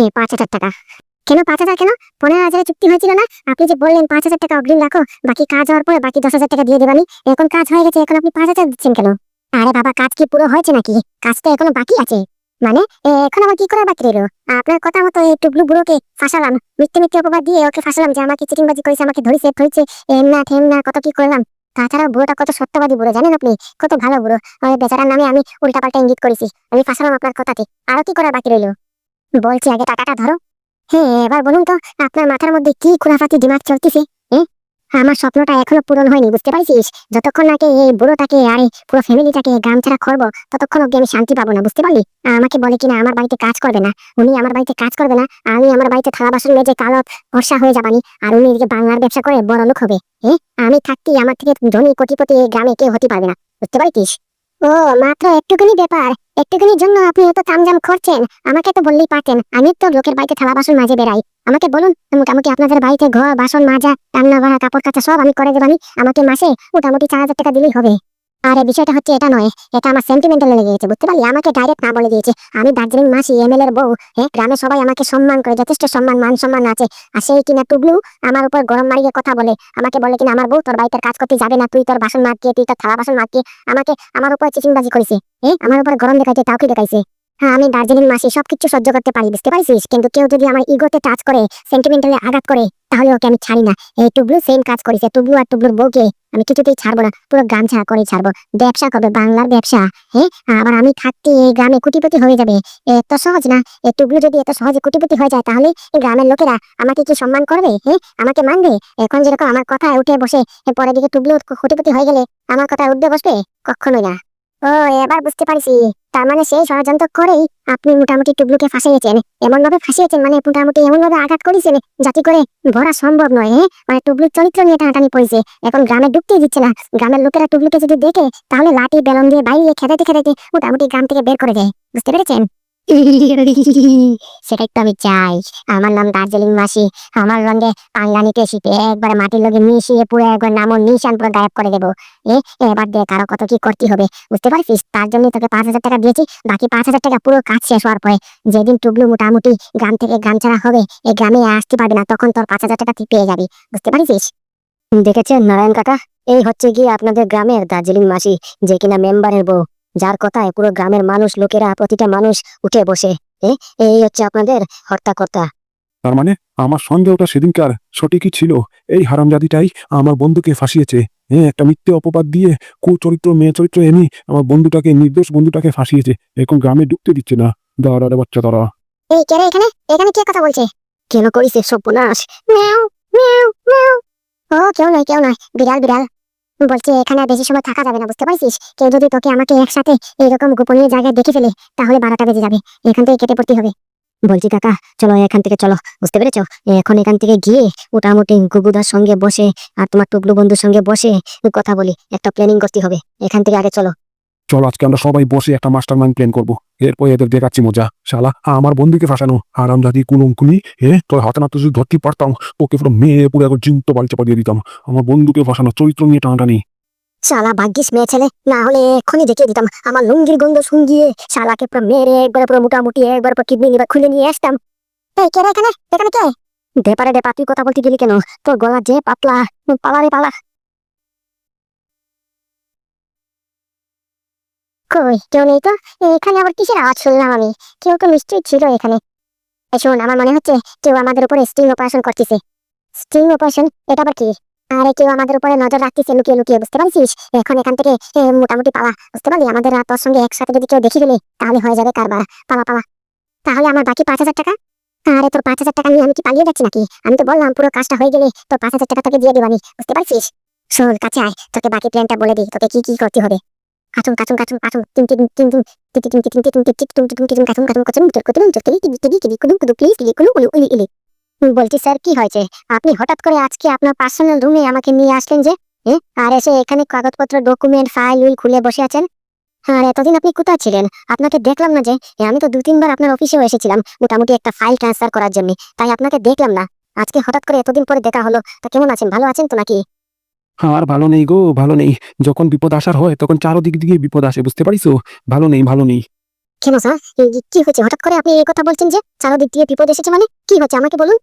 নে পাঁচ হাজার টাকা। কেন পাঁচ হাজার? কেন? পনেরো হাজারের চুক্তি হয়েছিল না? আপনি যে বললেন পাঁচ হাজার টাকা অগ্রিম রাখো, বাকি কাজ হওয়ার পরে বাকি দশ হাজার টাকা দিয়ে দেবানি, এখন কাজ হয়ে গেছে, এখন আপনি পাঁচ হাজার দিচ্ছেন কেন? আরে বাবা, কাজ কি পুরো হয়েছে নাকি? কাজ তো এখনও বাকি আছে। মানে এখন আবার কি করে বাকি রইল? আপনার কথা মতো এই টুবলু বুড়োকে ফাঁসালাম, মিথ্যে মিথ্যে অপবাদ দিয়ে ওকে ফাঁসালাম যে আমাকে চিটিংবাজি করেছে, আমাকে ধরিছে ধরেছে এম না, ঠেম না, কত কি করলাম। তাছাড়া বুড়োটা কত সত্যবাদী বুড়ো, জানেন আপনি? কত ভালো বুড়ো। ওই বেচারার নামে আমি উল্টাপাল্টা ইঙ্গিত করেছি, আমি ফাঁসালাম আপনার কথাতে। আরও কি করার বাকি রইল? বলছি আগে টাকাটা ধরো। হ্যাঁ এবার বলুন তো, আপনার মাথার মধ্যে কি খুনাফাতি দিমাগ চলতেছে আমার স্বপ্নটা এখনও পূরণ হয়নি, বুঝতে পারছিস? যতক্ষণ নাকি এই বুড়োটাকে আর পুরো ফ্যামিলিটাকে গাম ছাড়া করব, ততক্ষণ অব্দি আমি শান্তি পাবো না, বুঝতে পারলি? আমাকে বলে কিনা, আমার বাড়িতে কাজ করবে না, উনি আমার বাড়িতে কাজ করবে না, আমি আমার বাড়িতে থালা বাসন মেজে কালো ফর্সা হয়ে যাবানি, আর উনি এদিকে বাংলার ব্যবসা করে বড় লোক হবে হ্যাঁ আমি থাকতেই আমার থেকে ধনী কোটিপতি এই গ্রামে কেউ হতে পারবে না, বুঝতে পারছিস? ও, মাত্র একটুখানি ব্যাপার। একটুখানির জন্য আপনি এত তামজাম করছেন, আমাকে তো বললেই পারতেন। আমি তো লোকের বাড়িতে থালা বাসন মাঝে বেড়াই। আমাকে বলুন, মোটামুটি আপনাদের বাড়িতে ঘর, বাসন মাজা রান্না বাড়া কাপড় কাচা সব আমি করে দেবানি আমাকে মাসে মোটামুটি চার হাজার টাকা দিলেই হবে। আর এই বিষয়টা হচ্ছে এটা নয়, এটা আমার সেন্টিমেন্টাল লেগে গেছে, বুঝতে পারলি? আমাকে ডাইরেক্ট না বলে দিয়েছে। আমি দার্জিলিং মাসি এমএল এর বউ হ্যাঁ? গ্রামে সবাই আমাকে সম্মান করে, যথেষ্ট সম্মান, মান সম্মান আছে। আর সেই কিনা টুবলু আমার উপর গরম মারিয়ে কথা বলে। আমাকে বলে কিনা আমার বউ তোর বাড়িতে কাজ করতে যাবে না, তুই তোর বাসন মারকে তুই তোর থালা বাসন মারকে আমাকে আমার উপর চিচিংবাজি করেছে হ্যাঁ? আমার উপর গরম দেখাইছে, তাও কি দেখাইছে? হ্যাঁ আমি দার্জিলিং মাসি সবকিছু সহ্য করতে পারি, বুঝতে পারছিস? কিন্তু কেউ যদি আমার ইগোতে টাচ করে সেন্টিমেন্টালি আঘাত করে, তাহলে ওকে আমি ছাড়ি না। এই টুবলু সেম কাজ করেছে, টুবলু আর টুবলুর বউকে আমি কিছুতেই ছাড়বো না, পুরো গামছা করে ছাড়বো। ব্যবসা করবে, বাংলার ব্যবসা হ্যাঁ? আবার আমি থাকতে এই গ্রামে কুটিপতি হয়ে যাবে এত সহজ না। এই টুবলু যদি এত সহজে কোটিপতি হয়ে যায়, তাহলে এই গ্রামের লোকেরা আমাকে কি সম্মান করবে হ্যাঁ? আমাকে মানবে? এখন যেরকম আমার কথা উঠে বসে, এ পরের দিকে টুবলু কোটিপতি হয়ে গেলে আমার কথা উঠবে বসবে? কখনোই না। ও, এবার বুঝতে পারছি। তার মানে সেই ষড়যন্ত্র করেই আপনি মোটামুটি টুবলুকে ফাঁসিয়েছেন। এমন ভাবে ফাঁসিয়েছেন মানে মোটামুটি এমন ভাবে আঘাত করেছেন, যাতে করে ভরা সম্ভব নয় হ্যাঁ? মানে টুবলুর চরিত্র নিয়ে টানাটানি পড়েছে। এখন গ্রামে ঢুকতেই দিচ্ছে না। গ্রামের লোকেরা টুবলুকে যদি দেখে, তাহলে লাঠি, বেলন দিয়ে বাইরে খেদাইতে খেদাইতে মোটামুটি গ্রাম থেকে বের করে দেয়। বুঝতে পেরেছেন? সেটাই তো আমি চাই। আমার নাম দার্জিলিং মাসি আমার রঙে পাঙ্গানিতে শিপে একবারে মাটির লগে মিশিয়ে পুরো একবার নামও নিশান পুরো গায়েব করে দেবো। এ, এবার দেখ আরও কত কি করতে হবে। বুঝতে পারছিস? তার জন্য তোকে পাঁচ হাজার টাকা দিয়েছি। বাকি পাঁচ হাজার টাকা পুরো কাজ শেষ হওয়ার পরে যেদিন টুবলু মোটামুটি গ্রাম থেকে গ্রাম ছাড়া হবে, এই গ্রামে আসতে পারবে না, তখন তোর পাঁচ হাজার টাকা তুই পেয়ে যাবি। বুঝতে পারছিস? দেখেছেন নারায়ণ কাকা? এই হচ্ছে গিয়ে আপনাদের গ্রামের দার্জিলিং মাসি যে কিনা মেম্বারের বউ। যার কথায় পুরো গ্রামের মানুষ লোকেরা প্রতিটা মানুষ উঠে বসে। এই হচ্ছে আপনাদের হর্তাকর্তা। তার মানে আমার সন্দেহটা সেদিনকার সঠিকই ছিল। এই হারামজাদিটাই আমার বন্ধুকে ফাঁসিয়েছে। হ্যাঁ একটা মিথ্যে অপবাদ দিয়ে কুচরিত্র মেয়ে চরিত্র এনে আমার বন্ধুটাকে নির্দোষ বন্ধুটাকে ফাঁসিয়েছে। এখন গ্রামে ঢুকতে দিচ্ছে না। দাঁড়া রে বাচ্চা দাঁড়া। এই কে এখানে? এখানে কে কথা বলছে? কেন করিস মিয়াও। ও কেউ নয় কেউ নয়। বিড়াল বিড়াল। বলছে, এখানে বেশি সময় থাকা যাবে না, বুঝতে পারছিস? কেউ যদি তোকে আমাকে একসাথে এইরকম গোপনীয় জায়গায় দেখে ফেলে, তাহলে বারোটা বেজে যাবে। এখান থেকে কেটে পড়তে হবে। বলছি, কাকা, চলো এখান থেকে, চলো। বুঝতে পেরেছ? এখন এখান থেকে গিয়ে মোটামুটি গুগুদার সঙ্গে বসে আর তোমার টুকলু বন্ধুর সঙ্গে বসে কথা বলি। একটা প্ল্যানিং করতে হবে। এখান থেকে আগে চলো। চলো আজকে আমরা সবাই বসে একটা মাস্টার মাইন্ড প্ল্যান করব। এরপর এদের দেখাচ্ছি মজা। শালা, আমার বন্ধুকে ফাঁসানো। হারামজাদি কুলঙ্কুনি হে তোর হাতে না তো যদি ধরতে পারতাম ওকে পুরো মেয়ে পুরো একবার জিন্ত বাড়ি চাপা দিয়ে দিতাম। আমার বন্ধুকে ফাঁসানো চরিত্র নিয়ে টানাটানি। শালা, ভাগ্যিস মেয়ে ছেলে। না হলে এক্ষুনি দেখিয়ে দিতাম। আমার লুঙ্গির গন্ধ শুঙ্গিয়ে শালাকে পুরো মেরে একবার পুরো মোটামুটি একবার পুরো কিডনি লিভার খুলে নিয়ে আসতাম। এই, কে এখানে? এখানে কে? দেপারে দে তুই কথা বলতে গেলি কেন? তোর গলা যে পাতলা। পালা রে পালা। কই? কেউ নেই তো? এখানে আবার কিসের আওয়াজ শুনলাম আমি? কেউ তো নিশ্চয়ই ছিল এখানে। শোন, আমার মনে হচ্ছে কেউ আমাদের উপরে স্টিং অপারেশন করতেছে। Sting operation? এটা আবার কি? আরে কেউ আমাদের উপরে নজর রাখতেছে, লুকিয়ে লুকিয়ে, বুঝতে পারছিস? এখন এখান থেকে মোটামুটি পালা, বুঝতে পারলি? আমাদের তোর সঙ্গে একসাথে যদি কেউ দেখে ফেলে, তাহলে হয়ে যাবে কারবার। পালা পালা। তাহলে আমার বাকি পাঁচ হাজার টাকা? আরে তোর পাঁচ হাজার টাকা নিয়ে আমি কি পালিয়ে যাচ্ছি নাকি? আমি তো বললাম পুরো কাজটা হয়ে গেলে তোর পাঁচ হাজার টাকা তোকে দিয়ে দেবানি বুঝতে পারছিস? শোন, কাছে আয়, তোকে বাকি প্ল্যানটা বলে দিই, তোকে কি কি করতে হবে? কাচুম কাচুম কাচুম কাচুম টিম টিম টিম টিম টিটি টিম টিম টিম টিম টিম টিম টিম কাচুম কাচুম কাচুম তোর কুতুম তোর কেলি কিবি কেলি কুদুম কুদু প্লিজ কিলি কুলু কুলু ইলি ইলি বলছি স্যার কি হয়েছে আপনি হঠাৎ করে আজকে আপনার পার্সোনাল রুমে আমাকে নিয়ে আসলেন যে আর এসে এখানে কাগজপত্র ডকুমেন্ট ফাইল উইল খুলে বসে আছেন আর এতদিন আপনি কোথায় ছিলেন আপনাকে দেখলাম না যে আমি তো দু তিনবার আপনার অফিসেও এসেছিলাম মোটামুটি একটা ফাইল ট্রান্সফার করার জন্য তাই আপনাকে দেখলাম না আজকে হঠাৎ করে এতদিন পরে দেখা হলো তা কেমন আছেন ভালো আছেন তো নাকি আর ভালো নেই গো ভালো নেই। যখন বিপদ আসার হয় তখন চারোদিক দিয়ে বিপদ আসে বুঝতে পারিস? ভালো নেই ভালো নেই। কেন স্যার কি হয়েছে হঠাৎ করে আপনি এই কথা বলছেন যে চারদিক দিয়ে বিপদ এসেছে মানে? কি হচ্ছে? আমাকে বলুন।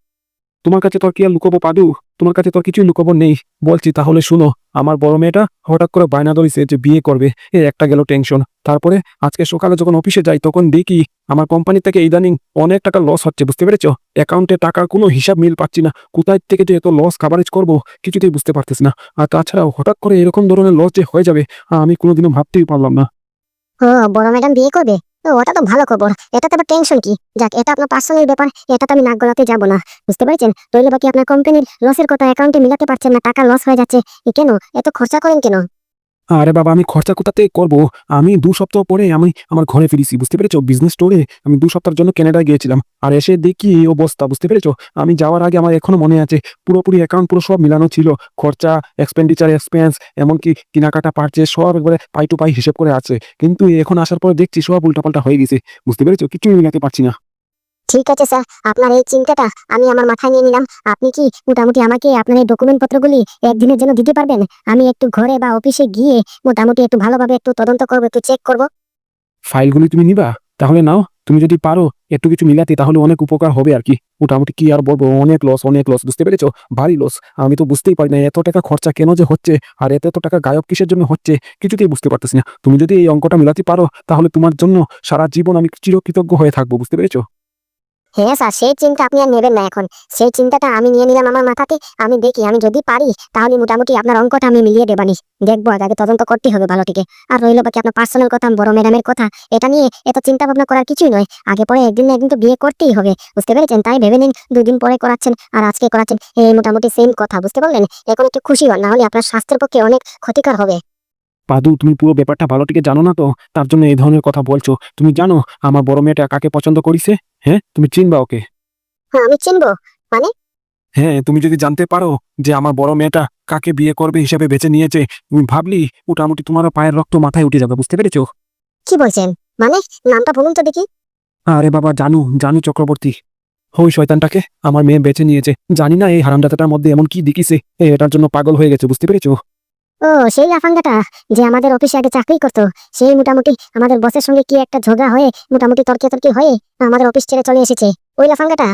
তোমার কাছে তো আর কি আর লুকোবো পাদু? তোমার কাছে তোর কিছুই লুকোবো নেই। বলছি, তাহলে শুনো, আমার বড় মেয়েটা হঠাৎ করে বায়না ধরিছে যে বিয়ে করবে। এ একটা গেল টেনশন। তারপরে আজকে সকালে যখন অফিসে যাই, তখন দেখি আমার কোম্পানি থেকে ইদানিং অনেক টাকা লস হচ্ছে, বুঝতে পেরেছ? অ্যাকাউন্টে টাকার কোনো হিসাব মিল পাচ্ছি না। কোথায় থেকে যে এত লস কাভারেজ করব, কিছুতেই বুঝতে পারতেছি না। আর তাছাড়াও হঠাৎ করে এরকম ধরনের লস যে হয়ে যাবে আমি কোনোদিনও ভাবতেই পারলাম না। বড় ম্যাডাম বিয়ে করবে? ওটা তো ভালো খবর। এটাতে আবার টেনশন কি? যাক, এটা আপনার পার্সোনাল ব্যাপার এটা তো আমি নাক গলাতে যাব না। বুঝতে পারছেন? তৈলে বাকি আপনার কোম্পানির লসের কথা অ্যাকাউন্টে মিলাতে পারছেন না, টাকা লস হয়ে যাচ্ছে। কেন? এত খরচা করেন কেন? আরে বাবা, আমি খরচা কোথাতে করব। আমি দু সপ্তাহ পরে আমি আমার ঘরে ফিরেছি, বুঝতে পেরেছ? বিজনেস স্টোরে আমি দু সপ্তাহের জন্য কানাডায় গিয়েছিলাম। আর এসে দেখি অবস্থা বুঝতে পেরেছ? আমি যাওয়ার আগে আমার এখনও মনে আছে, পুরোপুরি অ্যাকাউন্ট পুরো সব মিলানো ছিল। খরচা এক্সপেন্ডিচার এক্সপেন্স এমনকি কেনাকাটা পারচেস সব একবারে পাই টু পাই হিসেব করে আছে। কিন্তু এখন আসার পরে দেখছি সব উল্টাপাল্টা হয়ে গেছে, বুঝতে পেরেছ? কিছুই মিলাতে পারছি না। ঠিক আছে, স্যার। আপনার এই চিন্তাটা আমি আমার মাথায় নিয়ে নিলাম। আপনি কি মোটামুটি আমাকে আপনার এই ডকুমেন্ট পত্রগুলি একদিনের জন্য দিতে পারবেন? আমি একটু ঘরে বা অফিসে গিয়ে মোটামুটি একটু ভালোভাবে একটু তদন্ত করব, একটু চেক করব। ফাইলগুলি তুমি নিবা, তাহলে নাও। তুমি যদি পারো একটু কিছু মিলাতে, তাহলে অনেক উপকার হবে আর কি। মোটামুটি কি আর বলব, অনেক লস অনেক লস বুঝতে পেরেছ? ভারী লস আমি তো বুঝতেই পারি না, এত টাকা খরচা কেন যে হচ্ছে? আর এত এত টাকা গায়ক কিসের জন্য হচ্ছে? কিছুতেই বুঝতে পারতেছি না। তুমি যদি এই অঙ্কটা মিলাতে পারো, তাহলে তোমার জন্য সারা জীবন আমি চিরকৃতজ্ঞ হয়ে থাকব, বুঝতে পেরেছ? হ্যাঁ স্যার, সেই চিন্তা আপনি আর নেবেন না এখন। সেই চিন্তাটা আমি নিয়ে নিলাম আমার মাথাতে। আমি দেখি, আমি যদি পারি, তাহলে মোটামুটি আপনার অঙ্কটা আমি মিলিয়ে দেবানি দেখব, আগে তদন্ত করতে হবে ভালো থেকে। আর রইল বাকি আপনার পার্সোনাল কথা, বড় ম্যাডামের কথা। এটা নিয়ে এত চিন্তা ভাবনা করার কিছুই নয়। আগে পরে একদিন না একদিন তো বিয়ে করতেই হবে। বুঝতে পেরেছেন? তাই ভেবে নিন, দুদিন পরে করাচ্ছেন আর আজকে করাচ্ছেন। এই মোটামুটি সেম কথা, বুঝতে পারলেন? এখন একটু খুশি হন না হলে আপনার স্বাস্থ্যের পক্ষে অনেক ক্ষতিকর হবে। পাদু তুমি পুরো ব্যাপারটা ভালো থেকে জানো না তো? তার জন্য এই ধরনের কথা বলছো। তুমি জানো আমার বড় মেয়েটা কাকে পছন্দ করিছে? হ্যাঁ তুমি চিনবা ওকে? হ্যাঁ আমি চিনবো। হ্যাঁ তুমি যদি জানতে পারো যে আমার বড় মেয়েটা কাকে বিয়ে করবে হিসেবে বেছে নিয়েছে তুমি ভাবলি মোটামুটি তোমার পায়ের রক্ত মাথায় উঠে যাবে বুঝতে পেরেছ? কি বলছেন? মানে? নামটা বলুন তো দেখি। আরে বাবা জানু জানু চক্রবর্তী। ওই শয়তানটাকে আমার মেয়ে বেছে নিয়েছে। জানি না এই হারামদাতাটার মধ্যে এমন কি দেখিছে। এটার জন্য পাগল হয়ে গেছে বুঝতে পেরেছ? ও, সেই লাফাঙ্গাটা যে আমাদের অফিসে আগে চাকরি করতো, সেই মোটামুটি আমাদের বসের সঙ্গে কি একটা ঝগড়া হয়ে, মোটামুটি তর্কে হয়ে আমাদের অফিস ছেড়ে চলে এসেছে। ওই লাফাঙ্গাটা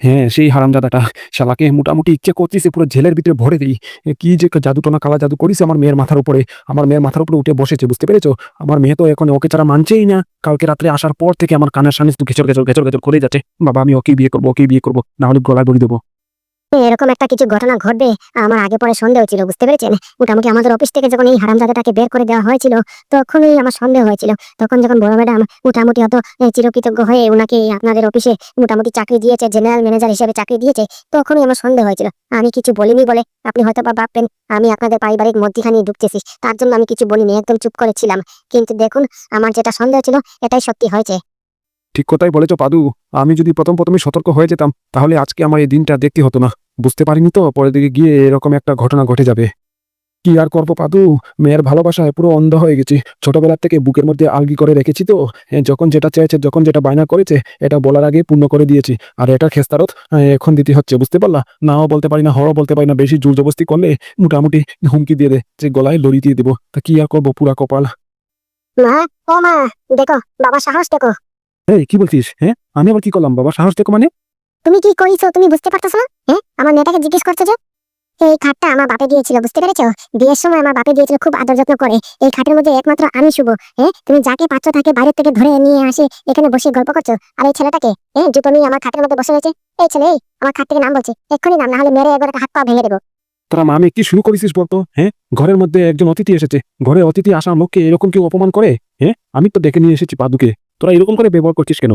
হ্যাঁ সেই হারামজাদাটা। শালাকে মোটামুটি ইচ্ছে করতেছে পুরো জেলের ভিতরে ভরে দিই। কি যে জাদুটনা কালা জাদু করিস আমার মেয়ের মাথার উপরে। আমার মেয়ের মাথার উপরে উঠে বসেছে, বুঝতে পেরেছ? আমার মেয়ে তো এখন ওকে ছাড়া মানছেই না। কালকে রাত্রে আসার পর থেকে আমার কানের সামনে শুধু ঘেচর ঘেচর ঘেচর ঘেচর করে যাচ্ছে। বাবা, আমি ওকেই বিয়ে করব, ওকেই বিয়ে করব, না হলে গলায় দড়ি দেবো। এরকম একটা কিছু ঘটনা ঘটবে, আমার আগে পরে সন্দেহ ছিল, বুঝতে পেরেছেন? মোটামুটি আমাদের অফিস থেকে যখন এই হারামজাদাটাকে বের করে দেওয়া হয়েছিল, তখনই আমার সন্দেহ হয়েছিল। তখন যখন বড় ম্যাডাম মোটামুটি অত চিরকৃতজ্ঞ হয়ে ওনাকে আপনাদের অফিসে মোটামুটি চাকরি দিয়েছে জেনারেল ম্যানেজার হিসেবে চাকরি দিয়েছে, তখনই আমার সন্দেহ হয়েছিল। আমি কিছু বলিনি বলে, আপনি হয়তো বা ভাববেন, আমি আপনাদের পারিবারিক মধ্যখানে ঢুকতেছি, তার জন্য আমি কিছু বলিনি, একদম চুপ করেছিলাম কিন্তু দেখুন, আমার যেটা সন্দেহ ছিল, এটাই সত্যি হয়েছে। ঠিক কথাই বলেছ, পাদু। আমি যদি প্রথম প্রথমে সতর্ক হয়ে যেতাম, তাহলে আজকে আমার এই দিনটা দেখতে হতো না। বুঝতে পারিনি তো পরের দিকে গিয়ে এরকম একটা ঘটনা ঘটে যাবে। কি আর করব পাদু? মেয়ের ভালোবাসায় পুরো অন্ধ হয়ে গেছি। ছোটবেলা থেকে বুকের মধ্যে আলগি করে রেখেছি তো। যখন যেটা চেয়েছে যখন যেটা বায়না করেছে এটা বলার আগে পূর্ণ করে দিয়েছি। আর এটা খেস্তারত এখন দিতে হচ্ছে বুঝতে পারলা? নাও বলতে পারি না হরও বলতে পারি না বেশি জোর জবস্তি করলে মোটামুটি হুমকি দিয়ে দে যে গলায় লড়ি দিয়ে দেবো। তা কি আর করব পুরা কপাল? মা ও মা দেখো বাবা সাহস দেখো। এই কি বলছিস? হ্যাঁ? আমি আবার কি করলাম? বাবা সাহস দেখো মানে? তুমি কি করিছো তুমি বুঝতে পারতেছো না? হ্যাঁ? আমার মেয়েটাকে জিজ্ঞেস করছ যে? এই খাটটা আমার বাপে দিয়েছিল বুঝতে পেরেছ? বিয়ের সময় আমার বাপে দিয়েছিল খুব আদর যত্ন করে। এই খাটের মধ্যে একমাত্র আমি শুভ হ্যাঁ? তুমি যাকে পাচ্ছ তাকে বাইরে থেকে ধরে নিয়ে আসে এখানে বসে গল্প করছ। আর এই ছেলেটাকে হ্যাঁ জুতো নিয়ে আমার খাটের মধ্যে বসে রয়েছে এই ছেলে এই, আমার খাট থেকে নাম বলছে এক্ষুনি নাম না হলে মেরে একবার হাত পা ভেঙে দেবো। তোরা মামি কি শুরু করেছিস বলতো হ্যাঁ? ঘরের মধ্যে একজন অতিথি এসেছে ঘরে অতিথি আসার লোককে এরকম কেউ অপমান করে হ্যাঁ? আমি তো দেখে নিয়ে এসেছি পাদুকে। তোরা এরকম করে ব্যবহার করছিস কেন?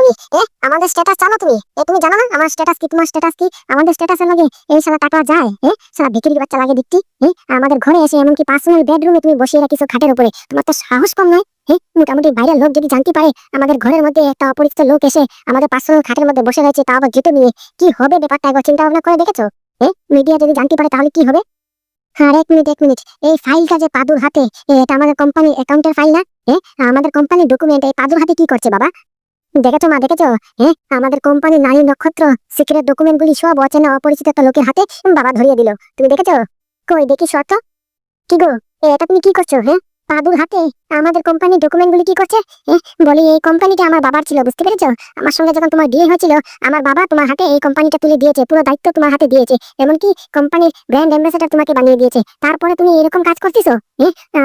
উনি। এ, আমাদের স্ট্যাটাস জানো তুমি? এ, তুমি জানো না? আমার স্ট্যাটাস কি? তোমার স্ট্যাটাস কি? আমাদের স্ট্যাটাসের এই টাকা যায়, এ? ভিখিরি বাচ্চা লাগে দেখতি এ? আমাদের ঘরে এসে এমনকি পার্সোনাল বেডরুমে তুমি বসিয়ে রাখিছো খাটের উপরে। তোমার তো সাহস কম নয় মোটামুটি বাইরের লোক যদি জানতে পারে, আমাদের ঘরের মধ্যে একটা অপরিচিত লোক এসে আমাদের পার্সোনাল খাটের মধ্যে বসে রয়েছে তা আবার জুতো নিয়ে। কি হবে ব্যাপারটা একবার চিন্তা ভাবনা করে দেখেছ? এ মিডিয়া যদি জানতে পারে তাহলে কি হবে? হ্যাঁ এক মিনিট এক মিনিট। এই ফাইলটা যে পাদুর হাতে এটা আমাদের কোম্পানির অ্যাকাউন্টের ফাইল না? হ্যাঁ আমাদের কোম্পানির ডকুমেন্ট এই পাদুর হাতে কি করছে বাবা? দেখেছ মা, দেখেছ? হ্যাঁ আমাদের কোম্পানির নারী নক্ষত্র সিক্রেট ডকুমেন্টগুলি সব অচেনা, অপরিচিত একটা লোকের হাতে বাবা ধরিয়ে দিল। তুমি দেখেছ? কই, দেখি শর্ত। কি গো? এটা তুমি কি করছ হ্যাঁ? পাদুর হাতে আমাদের কোম্পানির ডকুমেন্টগুলি কি করছে? বলি, এই কোম্পানিটা আমার বাবার ছিল, বুঝতে পেরেছ? আমার সঙ্গে যখন তোমার বিয়ে হয়েছিল, আমার বাবা তোমার হাতে এই কোম্পানিটা তুলে দিয়েছে, পুরো দায়িত্ব তোমার হাতে দিয়েছে। এমনকি কোম্পানির ব্র্যান্ড অ্যাম্বাসেডর তোমাকে বানিয়ে দিয়েছে। তারপরে তুমি এরকম কাজ করতেছো?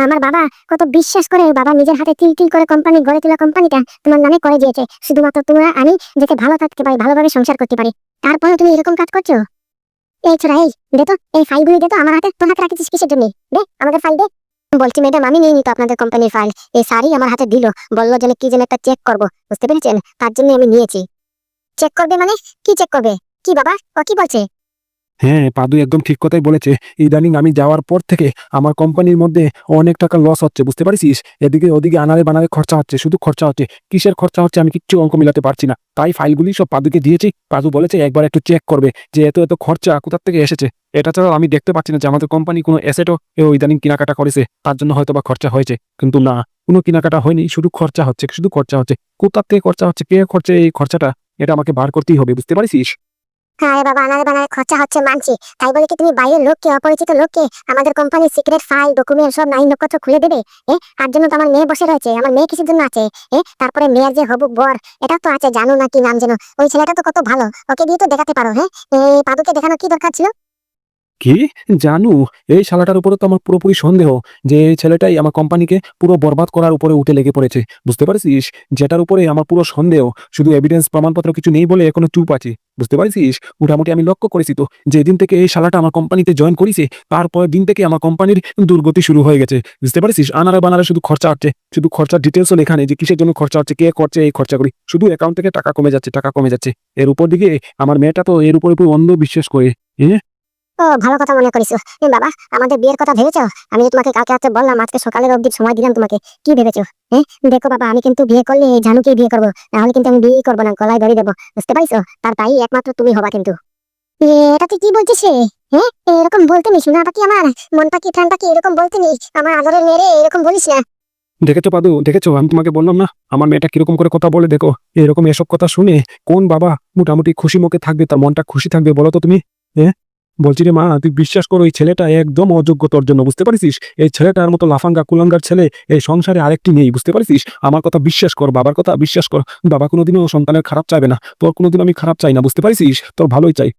আমার বাবা কত বিশ্বাস করে বাবা নিজের হাতে তিল তিল করে কোম্পানি, গড়ে তোলা কোম্পানিটা তোমার নামে করে দিয়েছে। শুধুমাত্র তোমরা, আমি, যাতে ভালো থাকতে পারি, ভালোভাবে সংসার করতে পারি। তারপরে তুমি এরকম কাজ করছ? এই ছোড়া, এই, দে তো, এই ফাইলগুলি দে তো, আমার হাতে তোর হাতে রাখিস কিসের জন্য? দে, আমাদের ফাইল দে। বলছি, ম্যাডাম, আমি নিয়ে নিত আপনাদের কোম্পানির ফাইল এই সারি আমার হাতে দিল। বলল যেন কি যেন একটা চেক করব। বুঝতে পেরেছেন? তার জন্য আমি নিয়েছি। চেক করবে মানে? কি চেক করবে? কি বাবা? ও কি বলছে? হ্যাঁ পাদু একদম ঠিক কথাই বলেছে। ইদানিং আমি যাওয়ার পর থেকে আমার কোম্পানির মধ্যে অনেক টাকা লস হচ্ছে, বুঝতে পারিস এদিকে ওদিকে আনারে বানারে খরচা হচ্ছে, শুধু খরচা হচ্ছে। কিসের খরচা হচ্ছে আমি কিচ্ছু অঙ্ক মিলাতে পারছি না। তাই ফাইলগুলি সব পাদুকে দিয়েছি। পাদু বলেছে, একবার একটু চেক করবে যে এত এত খরচা কোথার থেকে এসেছে? এটা ছাড়াও আমি দেখতে পাচ্ছি না যে আমাদের কোম্পানি কোনো অ্যাসেটও ইদানিং কেনাকাটা করেছে। তার জন্য হয়তো বা খরচা হয়েছে। কিন্তু না, কোনো কেনাকাটা হয়নি, শুধু খরচা হচ্ছে, শুধু খরচা হচ্ছে। কোথার থেকে খরচা হচ্ছে, কে করছে এই খরচাটা, এটা আমাকে বার করতেই হবে, বুঝতে পারিস আরে বাবা আনারে বানারে খরচা হচ্ছে মানছি। তাই বলে কি তুমি বাইরের লোককে, অপরিচিত লোককে, আমাদের কোম্পানির সিক্রেট ফাইল ডকুমেন্ট সব নাইন নক্ষত্র খুলে দেবে? এ, তার জন্য তো আমার মেয়ে বসে রয়েছে, আমার মেয়ে কিসের জন্য আছে? এ, তারপরে মেয়ের যে হবুক বর এটা তো আছে, জানো না কি নাম যেন? ওই ছেলেটা তো কত ভালো, ওকে দিয়ে তো দেখাতে পারো হ্যাঁ? পাদুকে দেখানো কি দরকার ছিল? কি? জানু, এই শালাটার উপরে তো আমার পুরোপুরি সন্দেহ যে এই ছেলেটাই আমার কোম্পানিকে পুরো বরবাদ করার উপরে উঠে লেগে পড়েছে। বুঝতে পারছিস? যেটার উপরে আমার পুরো সন্দেহ। শুধু এভিডেন্স প্রমাণপত্র কিছু নেই বলে এখনও চুপ আছি। বুঝতে পারছিস? মোটামুটি আমি লক্ষ্য করেছি তো, যেদিন থেকে এই শালাটা আমার কোম্পানিতে জয়েন করেছে তারপর দিন থেকে আমার কোম্পানির দুর্গতি শুরু হয়ে গেছে। বুঝতে পারছিস? আনারে বানারে শুধু খরচা হচ্ছে শুধু খরচার ডিটেলসও লেখা নেই যে কিসের জন্য খরচা হচ্ছে কে করছে, এই খরচা করি। শুধু অ্যাকাউন্ট থেকে টাকা কমে যাচ্ছে, টাকা কমে যাচ্ছে। এর উপর দিকে আমার মেয়েটা তো এর উপর অন্ধ বিশ্বাস করে। ও, ভালো কথা মনে করিস। বাবা, আমাদের বিয়ের কথা ভেবেছো? আমি তোমাকে কালকে রাতে বললাম, আজকে সকালের অবধি সময় দিলাম তোমাকে। কি ভেবেছো? হ্যাঁ দেখো বাবা, আমি কিন্তু বিয়ে করলে এই জানুকেই বিয়ে করব। নাহলে কিন্তু আমি বিয়ে করব না, গলায় ধরে দেবো। বুঝতে পারিস? তার তাই একমাত্র তুমি হবা কিন্তু। এটা তুই কি বলছিস হ্যাঁ? এরকম বলতে নিস না পাখি আমার। মন পাখি প্রাণ পাখি, এরকম বলতে নিস আমার আদরের মেরে এরকম বলিস না। দেখেছ পাদু? দেখেছ? আমি তোমাকে বললাম না, আমার মেয়েটা কীরকম করে কথা বলে দেখো। এরকম এসব কথা শুনে কোন বাবা মোটামুটি খুশি মুখে থাকবে, তার মনটা খুশি থাকবে বলো তো তুমি? হ্যাঁ? বলছি রে মা, তুই বিশ্বাস করো এই ছেলেটা একদম অযোগ্য তোর জন্য, বুঝতে পারিস এই ছেলেটার মতো লাফাঙ্গা কুলাঙ্গার ছেলে এই সংসারে আরেকটি নেই, বুঝতে পারিস আমার কথা বিশ্বাস কর, বাবার কথা বিশ্বাস কর। বাবা কোনোদিনও সন্তানের খারাপ চাইবে না, তোর কোনোদিন আমি খারাপ চাই না, বুঝতে পারিস তোর ভালোই চাই।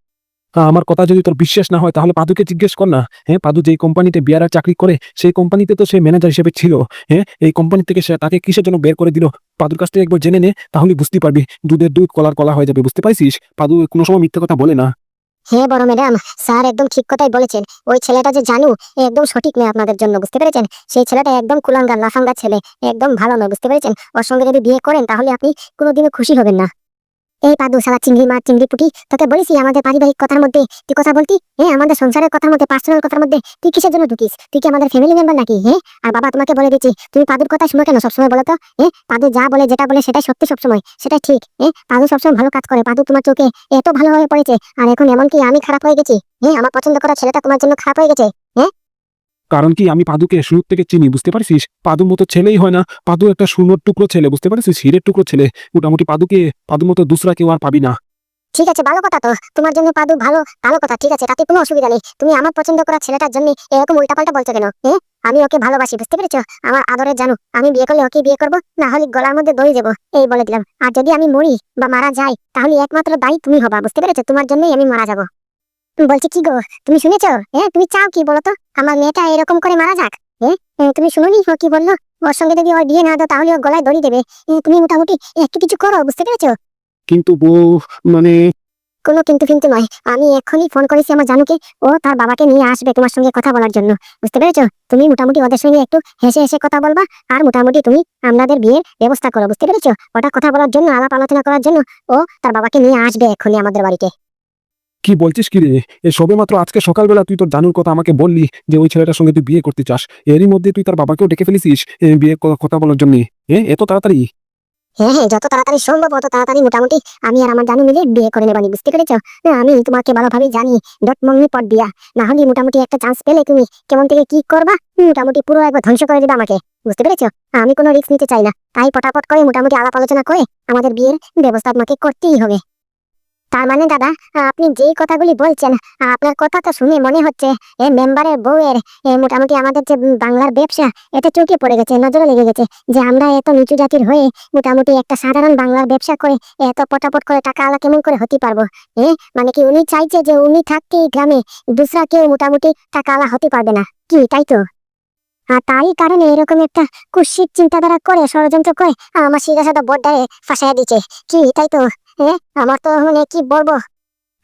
আমার কথা যদি তোর বিশ্বাস না হয়, তাহলে পাদুকে জিজ্ঞেস কর না। হ্যাঁ পাদু যেই কোম্পানিতে বিয়ারার চাকরি করে, সেই কোম্পানিতে তো সে ম্যানেজার হিসেবে ছিল। হ্যাঁ এই কোম্পানি থেকে সে তাকে কিসের জন্য বের করে দিল? পাদুর কাছ থেকে একবার জেনে নে তাহলে বুঝতে পারবি। দুধের দুধ কলার কলা হয়ে যাবে, বুঝতে পারছিস পাদু কোনো সময় মিথ্যে কথা বলে না। হ্যাঁ বড় ম্যাডাম, স্যার একদম ঠিক কথাই বলেছেন। ওই ছেলেটা যে জানু একদম সঠিক মেয়ে আপনাদের জন্য, বুঝতে পেরেছেন? সেই ছেলেটা একদম কুলাঙ্গা লাফাঙ্গা ছেলে একদম ভালো নয়, বুঝতে পেরেছেন? ওর সঙ্গে যদি বিয়ে করেন, তাহলে আপনি কোনোদিনও খুশি হবেন না। এই পাদু সালা চিংড়ি মাছ, চিংড়ি পুটি, তোকে বলেছি আমাদের পারিবারিক কথার মধ্যে তুই কথা বলতি? হ্যাঁ আমাদের সংসারের কথার মধ্যে পার্সোনাল কথার মধ্যে তুই কিসের জন্য ঢুকিস? তুই কি আমাদের ফ্যামিলি মেম্বার নাকি? হ্যাঁ? আর বাবা তোমাকে বলে দিচ্ছি, তুমি পাদুর কথা শুনো কেন সবসময় বলো তো? হ্যাঁ পাদু যা বলে, যেটা বলে সেটাই সত্যি সবসময়, সেটাই ঠিক। হ্যাঁ পাদু সবসময় ভালো কাজ করে, পাদু তোমার চোখে এত ভালো হয়ে পড়েছে, আর এখন এমনকি আমি খারাপ হয়ে গেছি। হ্যাঁ আমার পছন্দ করা ছেলেটা তোমার জন্য খারাপ হয়ে গেছে। কারণ কি আমি পাদুকে শুরু থেকে চিনি, বুঝতে পারছিস? পাদুর মতো ছেলেই হয় না। পাদু একটা সুন্দর টুকরো ছেলে, বুঝতে পারছিস? হিরের টুকরো ছেলে। মোটামুটি পাদুকে, পাদুর মতো দুসরা কেউ আর পাবি না। ঠিক আছে, ভালো কথা তো। তোমার জন্য পাদু ভালো ভালো কথা, ঠিক আছে, তাতে কোনো অসুবিধা নেই। তুমি আমার পছন্দ করা ছেলেটার জন্য এরকম উল্টাপাল্টা বলছো কেন হ্যাঁ আমি ওকে ভালোবাসি, বুঝতে পেরেছ? আমার আদরের জানো, আমি বিয়ে করলে ওকে বিয়ে করব? না হলে গলার মধ্যে দড়ি দেবো। এই বলে দিলাম। আর যদি আমি মরি বা মারা যাই, তাহলে একমাত্র দায়ী তুমি হবা, বুঝতে পেরেছ? তোমার জন্যই আমি মারা যাব। বলছি কি গো? তুমি শুনেছো? হ্যাঁ তুমি চাও কি বলো তো? আমার মেয়েটা এরকম করে মারা যাক হ্যাঁ? তুমি শুনোনি? ও কি বলল? ওর সঙ্গে যদি ওর বিয়ে না দাও তাহলে ওর গলায় দড়ি দেবে। তুমি মোটামুটি একটু কিছু করো বুঝতে পেরেছ? কিন্তু বউ মানে কোনো কিন্তু কিন্তু নয়। আমি এক্ষুনি ফোন করেছি আমার জানুকে। ও তার বাবাকে নিয়ে আসবে তোমার সঙ্গে কথা বলার জন্য। বুঝতে পেরেছ? তুমি মোটামুটি ওদের সঙ্গে একটু হেসে হেসে কথা বলবা আর মোটামুটি তুমি আপনাদের বিয়ের ব্যবস্থা করো বুঝতে পেরেছ? ওটা কথা বলার জন্য আলাপ আলোচনা করার জন্য ও তার বাবাকে নিয়ে আসবে এক্ষুনি আমাদের বাড়িতে। কি বলছিস কি রে এ সবে মাত্র আজকে সকালবেলা তুই তোর জানুর কথা আমাকে বললি যে ওই ছেলেটার সঙ্গে তুই বিয়ে করতে চাস। এরই মধ্যে তুই তার বাবাকেও ডেকে ফেলেছিস বিয়ে কথা বলার জন্য। এ এত তাড়াতাড়ি? হ্যাঁ হ্যাঁ যত তাড়াতাড়ি সম্ভব অত তাড়াতাড়ি মোটামুটি আমি আর আমার জানু মিলে বিয়ে করে নেবানি বুঝতে পেরেছ? হ্যাঁ, আমি তোমাকে ভালোভাবে জানি ডট মঙ্গি পট দিয়া। না হলে মোটামুটি একটা চান্স পেলে তুমি কেমন থেকে কি করবা? মোটামুটি পুরো একবার ধ্বংস করে দিবে আমাকে বুঝতে পেরেছ? আমি কোনো রিস্ক নিতে চাই না। তাই পটাপট করে মোটামুটি আলাপ আলোচনা করে আমাদের বিয়ের ব্যবস্থা আমাকে করতেই হবে। তার মানে দাদা আপনি যেই কথাগুলি বলছেন আপনার কথা তো শুনে মনে হচ্ছে এই মেম্বারের বউয়ের এ, মোটামুটি আমাদের যে বাংলার ব্যবসা এতে চোখে পড়ে গেছে নজরে লেগে গেছে যে আমরা এত নিচু জাতির হয়ে মোটামুটি একটা সাধারণ বাংলার ব্যবসা করে এত পটাপট করে টাকা আলা কেমন করে হতে পারব? এ মানে কি উনি চাইছে যে উনি থাকতে গ্রামে দুসরা কেউ মোটামুটি টাকা আলা হতে পারবে না? কি তাই তো? আর তাই কারণে এরকম একটা কুৎসিত চিন্তাধারা করে ষড়যন্ত্র করে আমার সিধা সাদা বড্ডায় ফাঁসাই দিচ্ছে কি, তাই তো? হ্যাঁ আমার তো মানে কি বলব?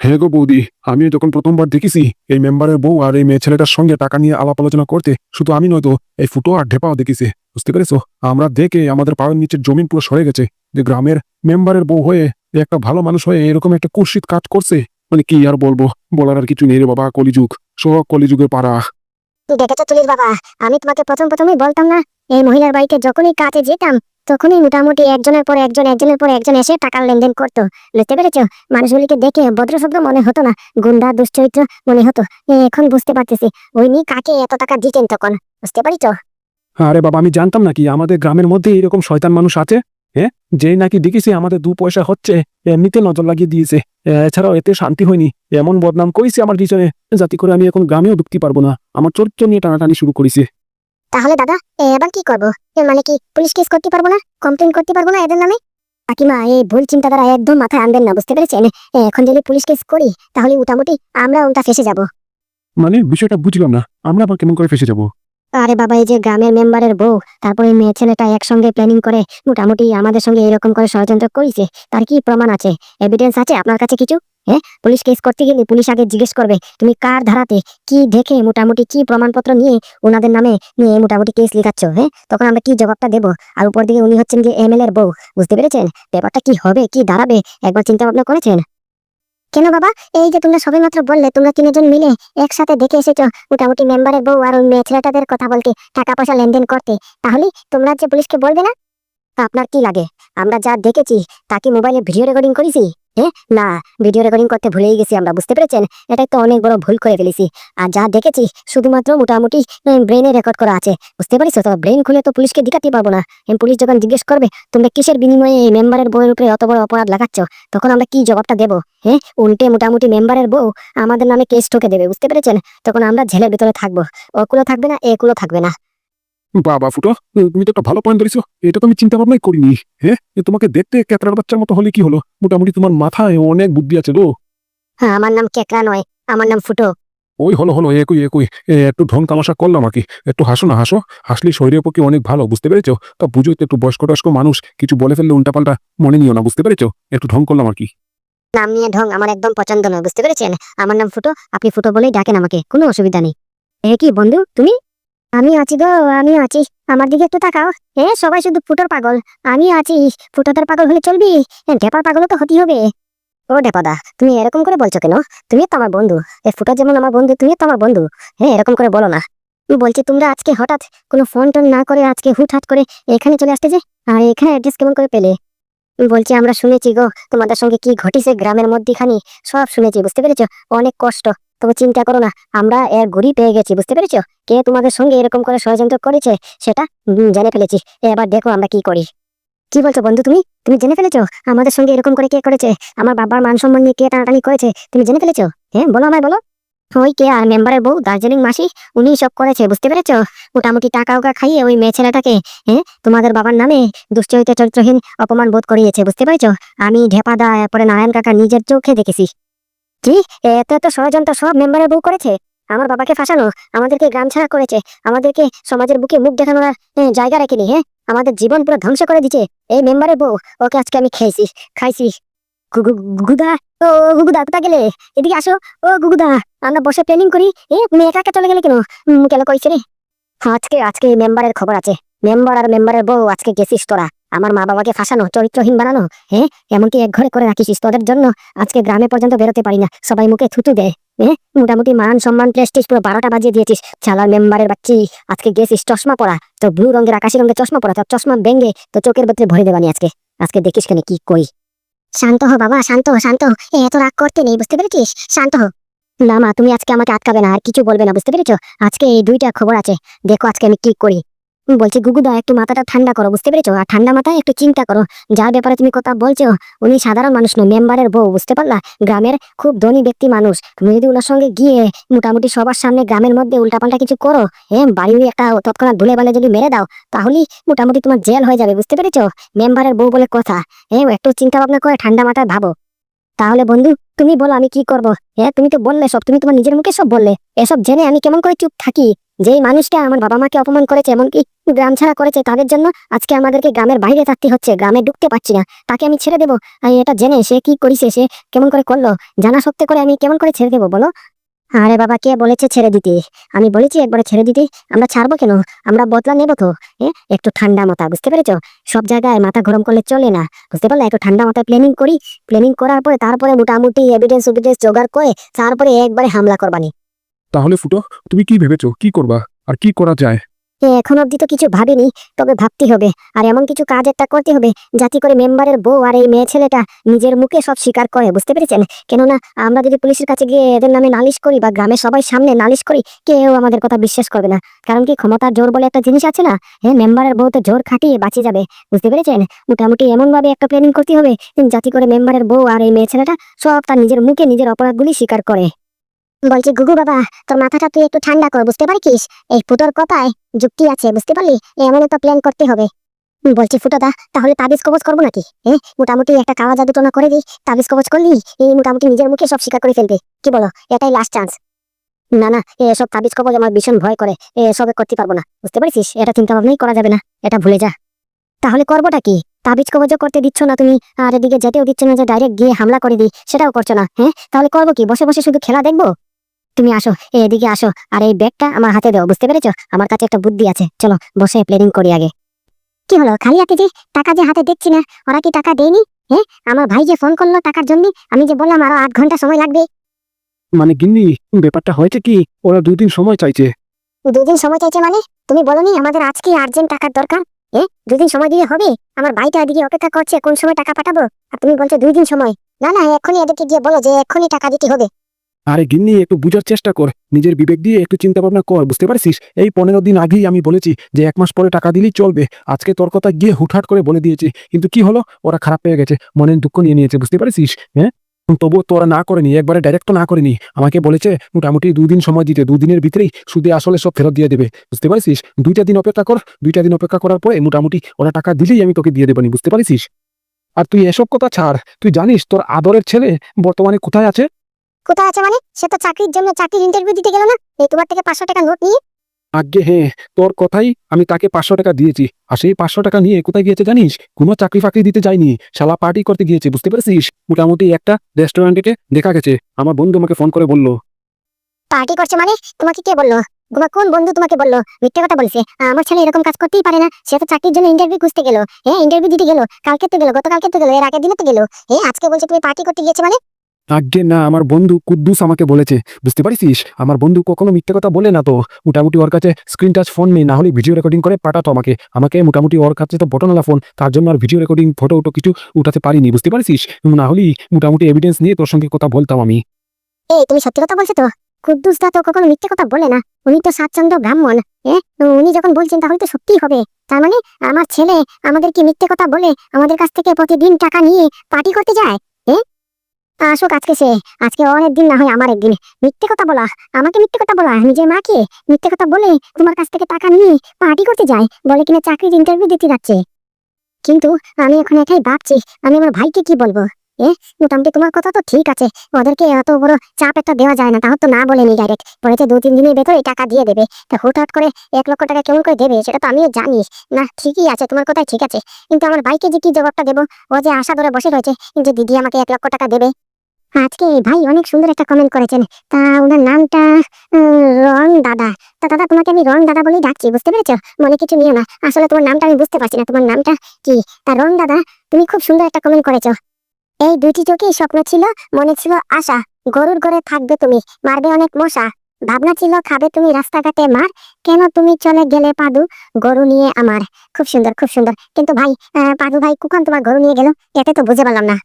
হ্যাঁ গো বৌদি, আমি যখন প্রথমবার দেখেছি, এই মেম্বারের বউ আর এই মেয়ে ছেলেটার সঙ্গে টাকা নিয়ে আলাপ আলোচনা করতে, শুধু আমি নয়তো এই ফুটো আর ঢেপাও দেখেছি। বুঝতে পেরেছ? আমরা দেখে আমাদের পায়ের নিচের জমিন পুরো সরে গেছে। যে গ্রামের মেম্বারের বউ হয়ে একটা ভালো মানুষ হয়ে এরকম একটা কুৎসিত কাজ করছে মানে কি আর বলব? বলার আর কিছু নেই রে বাবা, কলিযুগ। সব কলিযুগের পাড়া। দেখেছ তুলির বাবা? আমি তোমাকে প্রথম প্রথমই বলতাম না, এই মহিলার বাড়িতে যখনই কাজে যেতাম, তখনই মোটামুটি একজনের পর একজন, একজনের পর একজন এসে টাকার লেনদেন করতো। বুঝতে পেরেছ? মানুষগুলিকে দেখে ভদ্রশব্দ মনে হতো না, গুন্ডা, দুশ্চরিত্র মনে হতো। এখন বুঝতে পারতেছি ওই উনি কাকে এত টাকা দিতেন তখন। বুঝতে পারিছো? আরে বাবা, আমি জানতাম নাকি আমাদের গ্রামের মধ্যে এরকম শয়তান মানুষ আছে? হ্যাঁ যেই নাকি দেখেছি আমাদের দু পয়সা হচ্ছে এমনিতে নজর লাগিয়ে দিয়েছে। এছাড়াও এতে শান্তি হয়নি। এমন বদনাম করেছে আমার পিছনে যাতে করে আমি এখন গ্রামেও ঢুকতে পারব না। আমার চরিত্র নিয়ে টানাটানি শুরু করেছে। তাহলে দাদা এবার কি করব? মানে কি পুলিশ কেস করতে পারব না? কমপ্লেন করতে পারব না এদের নামে? কাকিমা এই ভুল চিন্তাধারা একদম মাথায় আনবেন না বুঝতে পেরেছেন? এখন যদি পুলিশ কেস করি তাহলে মোটামুটি আমরা ওটা ফেসে যাব। মানে বিষয়টা বুঝলাম না আমরা আবার কেমন করে ফেসে যাব? আরে বাবা, এই যে গ্রামের মেম্বারের বউ, তারপরে মেয়ে ছেলেটা একসঙ্গে প্ল্যানিং করে মোটামুটি আমাদের সঙ্গে এরকম করে ষড়যন্ত্র করেছে, তার কি প্রমাণ আছে? এভিডেন্স আছে আপনার কাছে কিছু? হ্যাঁ? পুলিশ কেস করতে গেলে পুলিশ আগে জিজ্ঞেস করবে, তুমি কার ধারাতে কি দেখে মোটামুটি কি প্রমাণপত্র নিয়ে ওনাদের নামে নিয়ে মোটামুটি কেস লিখাচ্ছ হ্যাঁ? তখন আমরা কি জবাবটা দেবো? আর উপর দিকে উনি হচ্ছেন যে এমএলএ এর বউ, বুঝতে পেরেছেন? ব্যাপারটা কি হবে, কি দাঁড়াবে? একবার চিন্তা ভাবনা করেছেন? কেন বাবা? এই যে তোমরা সবে মাত্র বললে, তোমরা তিনজন মিলে একসাথে দেখে এসেছ। মোটামুটি মেম্বারের বউ আর ওই মেয়ে ছেলেটাদের কথা বলতে টাকা পয়সা লেনদেন করতে। তাহলে তোমরা যে পুলিশকে বলবে না? আপনার কি লাগে? আমরা যা দেখেছি, তা কি মোবাইলে ভিডিও রেকর্ডিং করেছি? হ্যাঁ না ভিডিও রেকর্ডিং করতে ভুলেই গেছি আমরা, বুঝতে পেরেছেন? এটাই তো অনেক বড় ভুল করে ফেলেছি। আর যা দেখেছি, শুধুমাত্র মোটামুটি ব্রেনে রেকর্ড করা আছে। বুঝতে পারিস তো ব্রেন খুলে তো পুলিশকে দেখাতে পারব না। পুলিশ যখন জিজ্ঞেস করবে, তোমরা কিসের বিনিময়ে এই মেম্বারের বউয়ের উপরে অত বড় অপরাধ লাগাচ্ছ? তখন আমরা কি জবাবটা দেবো? হ্যাঁ উল্টে মোটামুটি মেম্বারের বউ আমাদের নামে কেস ঠকে দেবে, বুঝতে পেরেছেন? তখন আমরা ঝেলের ভিতরে থাকব। ওকুলো থাকবে না একুলো থাকবে না। বাবা ফুটো তুমি তো একটা ভালো পয়েন্ট ধরেছো। এটা তো আমি চিন্তা ভাবনাই করিনি হ্যাঁ তোমাকে দেখতে ক্যাতরার বাচ্চার মতো হলে কি হলো? মোটামুটি তোমার মাথায় অনেক বুদ্ধি আছে গো। হ্যাঁ আমার নাম কেকড়া নয় আমার নাম ফুটো। ওই হলো হলো একই একই। একটু ঢং তামাশা করলাম আর কি একটু হাসো না হাসো। হাসলে শরীরের পক্ষে অনেক ভালো বুঝতে পেরেছ? তা বুঝোই তো একটু বয়স্ক টয়স্ক মানুষ কিছু বলে ফেললে উল্টাপাল্টা মনে নিও না বুঝতে পেরেছ? একটু ঢং করলাম আর কি নাম নিয়ে ঢং আমার একদম পছন্দ নয় বুঝতে পেরেছেন? আমার নাম ফুটো আপনি ফুটো বলেই ডাকেন আমাকে কোনো অসুবিধা নেই। এ কি বন্ধু তুমি? আমি আছি গো, আমি আছি। আমার দিকে একটু তাকাও। এ, সবাই শুধু ফুটোর পাগল। আমি আছি। ফুটোটার পাগল হলে চলবি? ঢেপার পাগলও তো হতেই হবে। ও ঢেপাদা তুমি এরকম করে বলছো কেন? তুমি তো আমার বন্ধু। এ, ফুটো যেমন আমার বন্ধু, তুমি তো আমার বন্ধু। হ্যাঁ এরকম করে বলো না। বলছি, তোমরা আজকে হঠাৎ কোনো ফোন টোন না করে আজকে হুটহাট করে এখানে চলে আসতে যে? আর এখানে অ্যাড্রেস কেমন করে পেলে? বলছি, আমরা শুনেছি গো, তোমাদের সঙ্গে কি ঘটিছে গ্রামের মধ্যেখানে? সব শুনেছি, বুঝতে পেরেছ? অনেক কষ্ট। তবে চিন্তা করো না, আমরা এর ঘুরি পেয়ে গেছি, বুঝতে পেরেছ? কে তোমাদের সঙ্গে এরকম করে ষড়যন্ত্র করেছে, সেটা জেনে ফেলেছি। এবার দেখো আমরা কি করি। কি বলছো বন্ধু তুমি? তুমি জেনে ফেলেছো? আমাদের সঙ্গে এরকম করে কে করেছে? আমার বাবার মান সম্মান নিয়ে কে টানাটানি করেছে? তুমি জেনে ফেলেছো? হ্যাঁ বলো আমায়, বলো। ওই কে আর মেম্বারের বউ, দার্জিলিং মাসি, উনি সব করেছে, বুঝতে পেরেছ? মোটামুটি টাকা ওকা খাইয়ে ওই মেয়ে ছেলেটাকে হ্যাঁ তোমাদের বাবার নামে দুশ্চরিত্র চরিত্রহীন অপমান বোধ করিয়েছে, বুঝতে পেরেছ? আমি ঢেপা ঢেপাদা এরপরে নারায়ণ কাকা নিজের চোখে দেখেছি। কি? এত এত ষড়যন্ত্র সব মেম্বারের বউ করেছে? আমার বাবাকে ফাঁসানো, আমাদেরকে গ্রাম ছাড়া করেছে, আমাদেরকে সমাজের বুকে মুখ দেখানোর জায়গা রেখেনি হ্যাঁ আমাদের জীবন পুরো ধ্বংস করে দিচ্ছে এই মেম্বারের বউ, ওকে আজকে আমি খেয়েছি, খাইছি। গুগুদা, ও গুগুদা কোথা গেলে? এদিকে আসো। ও, গুগুদা, আমরা বসে প্ল্যানিং করি। এ একা একা চলে গেলে কেন? কেন কইছে রে? আজকে আজকে মেম্বারের খবর আছে। মেম্বার আর মেম্বারের বউ, আজকে গেছিস তোরা। আমার মা বাবাকে ফাঁসানো, চরিত্রহীন বানানো হ্যাঁ? এমনকি এক ঘরে করে রাখিস তোদের জন্য। আজকে গ্রামে পর্যন্ত বেরোতে পারি না। সবাই মুখে থুতু দেয় হ্যাঁ? মোটামুটি মান সম্মান প্রেস্টিজ পুরো বারোটা বাজিয়ে দিয়েছিস। চালার মেম্বারের বাচ্চি, আজকে গেছিস চশমা পরা। তো ব্লু রঙের, আকাশি রঙের চশমা পরা, তোর চশমা ভেঙে তো চোখের ভেতরে ভরে দেবানি আজকে। আজকে দেখিস কেন, কি করি? শান্ত হো বাবা, শান্ত হো শান্ত হো। এত রাগ করতে নেই, বুঝতে পেরেছিস? শান্ত হো। না মা, তুমি আজকে আমাকে আটকাবে না, আর কিছু বলবে না, বুঝতে পেরেছ? আজকে এই দুইটা খবর আছে। দেখো আজকে আমি কি করি। বলছি গুগুদা একটু মাথাটা ঠান্ডা করো, বুঝতে পেরেছ? আর ঠান্ডা মাথায় একটু চিন্তা করো। যার ব্যাপারে তুমি কথা বলছো, উনি সাধারণ মানুষ নয়, মেম্বারের বউ, বুঝতে পারলা? গ্রামের খুব ধনী ব্যক্তি মানুষ। তুমি যদি ওনার সঙ্গে গিয়ে মোটামুটি সবার সামনে গ্রামের মধ্যে উল্টাপাল্টা কিছু করো হ্যাঁ বাড়ি একটা তৎক্ষণাৎ ধুলে বালে যদি মেরে দাও, তাহলেই মোটামুটি তোমার জেল হয়ে যাবে, বুঝতে পেরেছ? মেম্বারের বউ বলে কথা। হ্যাঁ একটু চিন্তা ভাবনা করে ঠান্ডা মাথায় ভাবো। তাহলে বন্ধু তুমি বলো আমি কি করব? হ্যাঁ তুমি তো বললে সব, তুমি তোমার নিজের মুখে সব বললে। এসব জেনে আমি কেমন করে চুপ থাকি? যেই মানুষটা আমার বাবা মাকে অপমান করেছে, এমনকি গ্রাম ছাড়া করেছে, তাদের জন্য আজকে আমাদেরকে গ্রামের বাইরে থাকতে হচ্ছে, গ্রামে ঢুকতে পারছি না। তাকে আমি ছেড়ে দেবো। এটা জেনে সে কি করিছে, সে কেমন করে করল? জানা সত্ত্বে করে আমি কেমন করে ছেড়ে দেবো, বলো? আরে বাবা, কে বলেছে ছেড়ে দিতে? আমি বলেছি একবারে ছেড়ে দিতে। আমরা ছাড়বো কেন? আমরা বদলা নেব তো একটু ঠান্ডা মাথা, বুঝতে পেরেছ? সব জায়গায় মাথা গরম করলে চলে না, বুঝতে পারলে? একটু ঠান্ডা মাথায় প্ল্যানিং করি। প্ল্যানিং করার পরে তারপরে মোটামুটি এভিডেন্স উভিডেন্স জোগাড় করে তারপরে একবারে হামলা করবানি। তাহলে ফুটো, তুমি কি ভেবেছো? কি করবা? আর কি করা যায়? এখন অব্দি তো কিছু ভাবিনি, তবে ভাবতে হবে। আর এমন কিছু কাজ একটা করতে হবে, যাতে করে মেম্বারের বউ আর এই মেয়ে ছেলেটা নিজের মুখে সব স্বীকার করে, বুঝতে পেরেছেন? কেননা আমরা যদি পুলিশের কাছে গিয়ে এদের নামে নালিশ করি বা গ্রামের সবাই সামনে নালিশ করি, কেউ আমাদের কথা বিশ্বাস করবে না। কারণ কি ক্ষমতার জোর বলে একটা জিনিস আছে না? হ্যাঁ মেম্বারের বউ তো জোর খাটিয়ে বাঁচিয়ে যাবে, বুঝতে পেরেছেন? মোটামুটি এমন ভাবে একটা প্ল্যানিং করতে হবে, যাতে করে মেম্বারের বউ আর এই মেয়ে ছেলেটা সব তার নিজের মুখে নিজের অপরাধগুলি স্বীকার করে। বলছি, গুগু বাবা, তোর মাথাটা তুই একটু ঠান্ডা কর, বুঝতে পারছিস? এই ফুটোর কথায় যুক্তি আছে, বুঝতে পারলি? এমন তো প্ল্যান করতে হবে। বলছি ফুটোদা তাহলে তাবিজ কবজ করব নাকি? এ, মোটামুটি একটা কাওয়া জাদু টোনা করে দিই, তাবিজ কবজ করলি? এই মোটামুটি নিজের মুখে সব স্বীকার করে ফেলবে। কি বলো, এটাই লাস্ট চান্স না না এসব তাবিজ কবজ আমার ভীষণ ভয় করে এসবে করতে পারব না, বুঝতে পারছিস? এটা চিন্তা ভাবনাই করা যাবে না, এটা ভুলে যা। তাহলে করবোটা কি? তাবিজ কবজও করতে দিচ্ছ না তুমি, আর এদিকে যেতেও দিচ্ছ না যে ডাইরেক্ট গিয়ে হামলা করে দিই, সেটাও করছ না হ্যাঁ? তাহলে করব কি? বসে বসে শুধু খেলা দেখব? তুমি আসো এদিকে আসো। আর এই ব্যাগটা আমার হাতে দাও বুঝতে পেরেছ? আমার কাছে একটা বুদ্ধি আছে। চলো বসে প্ল্যানিং করি আগে। কি হলো খালি হাতে যে টাকা যে হাতে দেখছি না ওরা কি টাকা দেয়নি? হ্যাঁ আমার ভাই যে ফোন করল টাকার জন্য আমি যে বললাম আরও আট ঘণ্টা সময় লাগবে। মানে গিন্নি ব্যাপারটা হয়েছে কি? ওরা দুই দিন সময় চাইছে। দুদিন সময় চাইছে মানে? তুমি বলনি আমাদের আজকে আর্জেন্ট টাকার দরকার? এ দুদিন সময় দিয়ে হবে? আমার ভাইটা এদিকে অপেক্ষা করছে কোন সময় টাকা পাঠাবো? আর তুমি বলছো দুই দিন সময়। না না এক্ষুনি এদেরকে গিয়ে বলো যে এক্ষুনি টাকা দিতে হবে। আরে গিন্নি, একটু বুঝার চেষ্টা কর। নিজের বিবেক দিয়ে একটু চিন্তা ভাবনা কর, বুঝতে পারছিস? এই পনেরো দিন আগেই আমি বলেছি যে এক মাস পরে টাকা দিলেই চলবে। আজকে তোর কথা গিয়ে হুটহাট করে বলে দিয়েছি। কিন্তু কি হলো? ওরা খারাপ পেয়ে গেছে, মনের দুঃখ নিয়ে নিয়েছে, বুঝতে পারছিস? হ্যাঁ? তবুও তোরা না করেনি একবারে ডাইরেক্ট তো না করেনি আমাকে বলেছে, মোটামুটি দুদিন সময় দিতে। দুদিনের ভিতরেই সুদে আসলে সব ফেরত দিয়ে দেবে। বুঝতে পারছিস? দুইটা দিন অপেক্ষা কর। দুইটা দিন অপেক্ষা করার পরে মোটামুটি ওরা টাকা দিলেই আমি তোকে দিয়ে দেবানি বুঝতে পারছিস? আর তুই এসব কথা ছাড়। তুই জানিস তোর আদরের ছেলে বর্তমানে কোথায় আছে? কোথায় আছে মানে? সে তো চাকরির জন্য চাকরির ইন্টারভিউ দিতে গেল না। এই তোমার থেকে পাঁচশো টাকা নোট নিয়ে। আগে হ্যাঁ তোর কথাই আমি তাকে পাঁচশো টাকা দিয়েছি। আর সেই পাঁচশো টাকা নিয়ে কোথায় গিয়েছে জানিস? কোনো চাকরি ফাকরি দিতে যায়নি। শালা পার্টি করতে গিয়েছে বুঝতে পেরেছিস? মোটামুটি একটা রেস্টুরেন্টে দেখা গেছে। আমার বন্ধু আমাকে ফোন করে বলল। পার্টি করছে মানে? তোমাকে কে বলল? তোমার কোন বন্ধু তোমাকে বলল? মিথ্যে কথা বলছে। আমার ছেলে এরকম কাজ করতেই পারে না। সে তো চাকরির জন্য ইন্টারভিউ খুঁজতে গেলো। হ্যাঁ ইন্টারভিউ দিতে গেল। কালকে তো গেল গতকালকে তো গেলো এর আগের দিনে তো গেল। হ্যাঁ আজকে বলছে তুমি পার্টি করতে গিয়েছে মানে? আগে না, আমার বন্ধু কুদ্দুস আমাকে বলেছে। বুঝতে পারিস আমার বন্ধু কখনো মিথ্যে কথা বলে না তো। মোটামুটি ওর কাছে স্ক্রিন টাচ ফোন নেই, না হলে ভিডিও রেকর্ডিং করে পাঠাতো আমাকে। আমাকে মোটামুটি ওর কাছে তো বটনওয়ালা ফোন তার জন্য আর ভিডিও রেকর্ডিং ফটো উটো কিছু উঠাতে পারিনি। বুঝতে পারিস না হলেই মোটামুটি এভিডেন্স নিয়ে তোর সঙ্গে কথা বলতাম আমি। এই, তুমি সত্যি কথা বলছো তো? কুদ্দুস দা তো কখনো মিথ্যে কথা বলে না। উনি তো স্বাচ্ছন্দ্য ব্রাহ্মণ হ্যাঁ উনি যখন বলছেন তাহলে তো সত্যিই হবে। তার মানে আমার ছেলে আমাদেরকে মিথ্যে কথা বলে আমাদের কাছ থেকে প্রতিদিন টাকা নিয়ে পার্টি করতে যায়? আসুক আজকে সে। আজকে অনেক দিন না হয় আমার একদিন। মিথ্যে কথা বলা। আমাকে মিথ্যে কথা বলা। নিজের মাকে মিথ্যে কথা বলে তোমার কাছ থেকে টাকা নিয়ে পার্টি করতে যায়। বলে কিনা চাকরির ইন্টারভিউ দিতে যাচ্ছে। কিন্তু আমি এখন এটাই ভাবছি, আমি আমার ভাইকে কি বলব? এ, মোটামুটি তোমার কথা তো ঠিক আছে। ওদেরকে এত বড় চাপ একটা দেওয়া যায় না, তাও তো না বলেনি ডাইরেক্ট বলেছে দু, তিন দিনের ভেতরে টাকা দিয়ে দেবে। তা হুটহাট করে এক লক্ষ টাকা কেমন করে দেবে, সেটা তো আমিও জানি। না, ঠিকই আছে, তোমার কথাই ঠিক আছে। কিন্তু আমার ভাইকে যে কি জবাবটা দেবো? ও যে আশা ধরে বসে রয়েছে যে দিদি আমাকে এক লক্ষ টাকা দেবে। আজকে ভাই অনেক সুন্দর একটা কমেন্ট করেছেন। তা ওনার নামটা রং দাদা। তা দাদা, তোমাকে আমি রং দাদা বলেই ডাকছি, বুঝতে পেরেছ? মনে কিছু নিও না। আসলে তোমার নামটা আমি বুঝতে পারছি না। তোমার নামটা কি? তা রং দাদা, তুমি খুব সুন্দর একটা কমেন্ট করেছ। এই দুইটি চোখে স্বপ্ন ছিল, মনে ছিল আশা। গরুর ঘরে থাকবে তুমি, মারবে অনেক মশা। ভাবনা ছিল, খাবে তুমি রাস্তাঘাটে মার। কেন তুমি চলে গেলে পাদু? গরু নিয়ে আমার। খুব সুন্দর খুব সুন্দর। কিন্তু ভাই পাদু ভাই কখন তোমার গরু নিয়ে গেল। এতে তো বুঝে পারলাম না।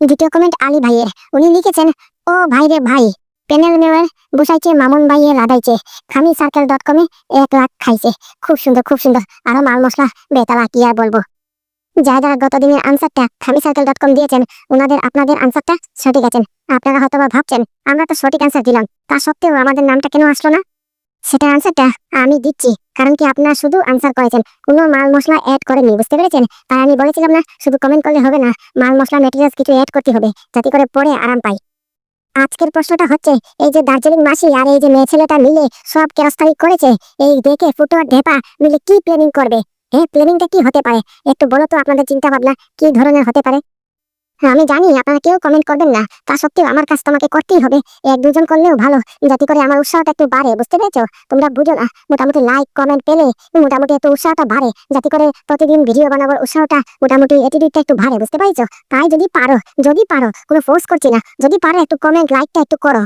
দ্বিতীয় কমেন্ট আলী ভাইয়ের। উনি লিখেছেন, ও ভাই রে ভাই, প্যানেল মেয়ের বসাইছে, মামুন ভাইয়ে লাদাইছে খামি সার্কেল ডট কমে এক লাখ খাইছে। খুব সুন্দর খুব সুন্দর। আরও মাল মশলা, বেতালা, কি আর বলব? যারা যারা গতদিনের আনসারটা খামি সার্কেল ডট কম দিয়েছেন। ওনাদের আপনাদের আনসারটা সঠিক আছেন। আপনারা হয়তো ভাবছেন, আমরা তো সঠিক আনসার দিলাম। তা সত্ত্বেও আমাদের নামটা কেন আসলো না? সেটা আনসারটা আমি দিচ্ছি। কারণ কি আপনারা শুধু আনসার করেছেন। কোনো মাল মশলা অ্যাড করেননি বুঝতে পেরেছেন? তাই আমি বলেছিলাম না শুধু কমেন্ট করলে হবে না মাল মশলা মেটেরিয়ালস কিছু অ্যাড করতে হবে যাতে করে পরে আরাম পাই। আজকের প্রশ্নটা হচ্ছে এই যে দার্জিলিং মাসি আর এই যে মেয়ে ছেলেটা মিলে সব কেরস্তারি করেছে এই দেখে ফুটো ঢেপা মিলে কি প্ল্যানিং করবে? এই প্ল্যানিংটা কি হতে পারে? একটু বলো তো আপনাদের চিন্তা ভাবনা কি ধরনের হতে পারে? হ্যাঁ, আমি জানি, আপনারা কেউ কমেন্ট করবেন না। তা সত্ত্বেও আমার কাজ তোমাকে করতেই হবে। এক দুজন করলেও ভালো। যাতে করে আমার উৎসাহটা একটু বাড়ে, বুঝতে পেরেছ? তোমরা বুঝো না, মোটামুটি লাইক কমেন্ট পেলে মোটামুটি একটু উৎসাহটা বাড়ে। যাতে করে প্রতিদিন ভিডিও বানাবার উৎসাহটা মোটামুটি অ্যাটিটিউডটা একটু বাড়ে, বুঝতে পারছ? তাই যদি পারো যদি পারো, কোনো ফোর্স করছি না। যদি পারো, একটু কমেন্ট লাইকটা একটু করো।